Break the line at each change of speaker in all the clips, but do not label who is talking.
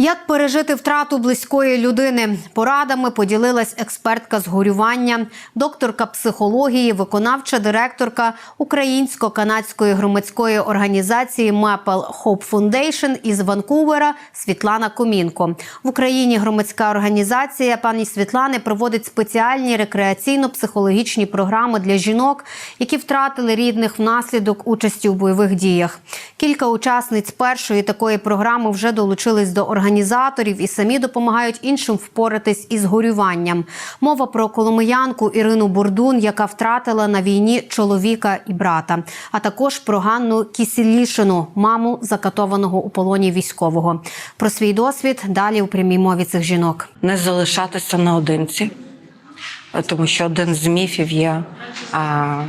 Як пережити втрату близької людини? Порадами поділилась експертка з горювання, докторка психології, виконавча директорка українсько-канадської громадської організації Maple Hope Foundation із Ванкувера Світлана Комінко. В Україні громадська організація пані Світлани проводить спеціальні рекреаційно-психологічні програми для жінок, які втратили рідних внаслідок участі у бойових діях. Кілька учасниць першої такої програми вже долучились до організаторів і самі допомагають іншим впоратись із горюванням. Мова про коломиянку Ірину Бурдун, яка втратила на війні чоловіка і брата, а також про Ганну Кісілішину, маму закатованого у полоні військового. Про свій досвід далі у прямій мові цих жінок.
не залишатися наодинці, тому що один з міфів є: а,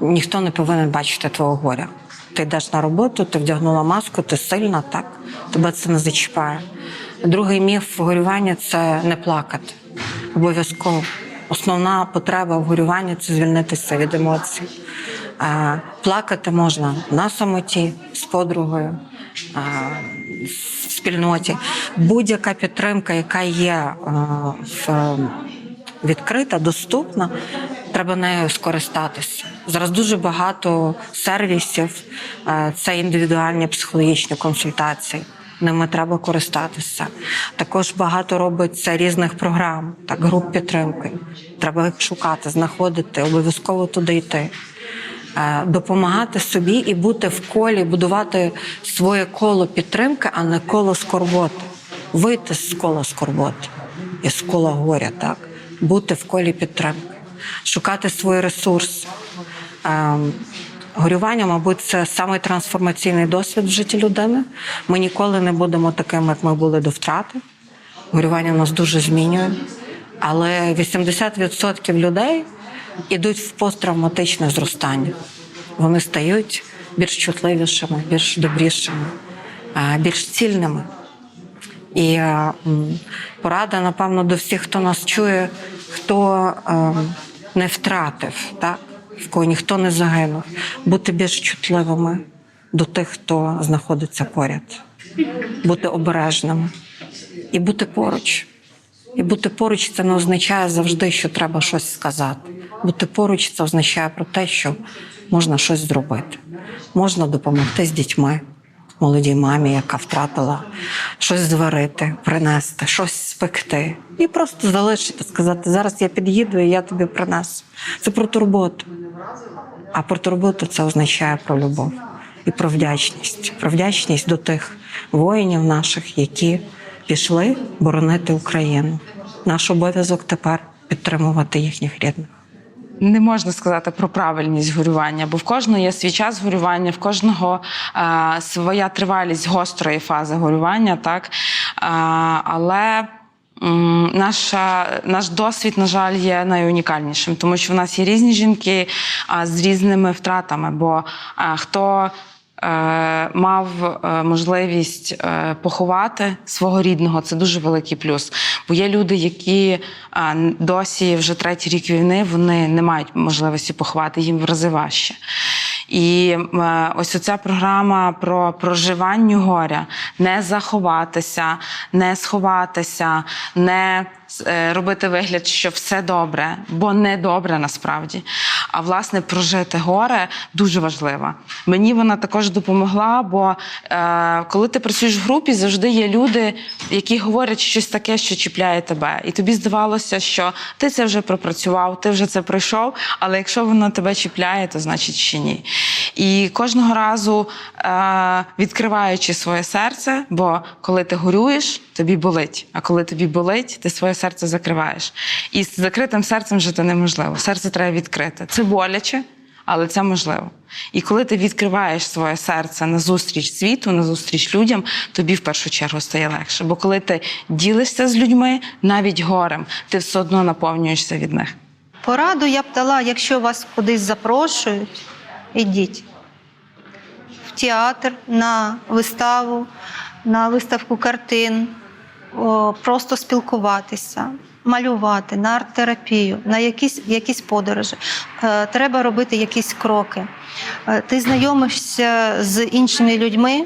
ніхто не повинен бачити твого горя. Ти йдеш на роботу, ти вдягнула маску, ти сильна, так тебе це не зачіпає. Другий міф горювання це не плакати. Обов'язково. Основна потреба в горюванні це звільнитися від емоцій. Плакати можна на самоті з подругою, в спільноті. Будь-яка підтримка, яка є відкрита, доступна, треба нею скористатися. Зараз дуже багато сервісів, е, це індивідуальні психологічні консультації. Ними треба користатися. Також багато робиться різних програм, так, груп підтримки. Треба їх шукати, знаходити, обов'язково туди йти. Е, Допомагати собі і бути в колі, будувати своє коло підтримки, а не коло скорботи. Вийти з кола скорботи і з кола горя, так бути в колі підтримки, шукати свої ресурси. Ем, Горювання, мабуть, це самий трансформаційний досвід в житті людини. Ми ніколи не будемо такими, як ми були до втрати. Горювання нас дуже змінює. Але 80% людей йдуть в посттравматичне зростання. Вони стають більш чутливішими, більш добрішими, е, більш цільними. І е, порада, напевно, до всіх, хто нас чує, хто е, не втратив, так? В кого ніхто не загинув, бути більш чутливими до тих, хто знаходиться поряд, бути обережними. І бути поруч. І бути поруч це не означає завжди, що треба щось сказати. Бути поруч це означає про те, що можна щось зробити, можна допомогти з дітьми, молодій мамі, яка втратила щось зварити, принести, щось спекти. І просто залишити, сказати: зараз я під'їду і я тобі принесу. Це про турботу. А про турботу це означає про любов і про вдячність, про вдячність до тих воїнів наших, які пішли боронити Україну. Наш обов'язок тепер підтримувати їхніх рідних.
Не можна сказати про правильність горювання, бо в кожного є свій час горювання, в кожного е, своя тривалість гострої фази горювання, так е, але. Наша, наш досвід, на жаль, є найунікальнішим, тому що в нас є різні жінки а, з різними втратами. Бо а, хто е, мав е, можливість е, поховати свого рідного, це дуже великий плюс. Бо є люди, які е, досі вже третій рік війни, вони не мають можливості поховати, їм в рази важче. І е, ось оця програма про проживання горя, не заховатися, не сховатися, не е, робити вигляд, що все добре, бо не добре насправді. А власне прожити горе дуже важливо. Мені вона також допомогла, бо е, коли ти працюєш в групі, завжди є люди, які говорять щось таке, що чіпляє тебе. І тобі здавалося, що ти це вже пропрацював, ти вже це пройшов, але якщо воно тебе чіпляє, то значить ще ні. І кожного разу е, відкриваючи своє серце, бо коли ти горюєш, тобі болить. А коли тобі болить, ти своє серце закриваєш. І з закритим серцем жити неможливо. Серце треба відкрити. Це боляче, але це можливо. І коли ти відкриваєш своє серце на зустріч світу, на зустріч людям, тобі в першу чергу стає легше. Бо коли ти ділишся з людьми, навіть горем, ти все одно наповнюєшся від них.
Пораду я б дала, якщо вас кудись запрошують, ідіть в театр на виставу, на виставку картин, просто спілкуватися, малювати, на арт-терапію, на якісь, якісь подорожі. Е, Треба робити якісь кроки. Е, Ти знайомишся з іншими людьми,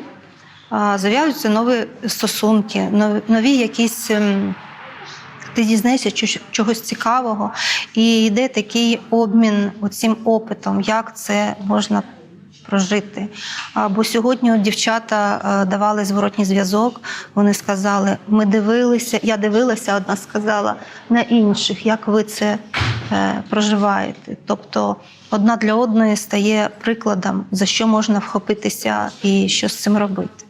з'являються нові стосунки, нові, нові якісь. ем, Ти дізнаєшся чогось цікавого, і йде такий обмін цим опитом, як це можна прожити. Бо сьогодні дівчата е, давали зворотній зв'язок. Вони сказали: ми дивилися, я дивилася, одна сказала на інших, як ви це е, проживаєте. Тобто одна для одної стає прикладом, за що можна вхопитися і що з цим робити.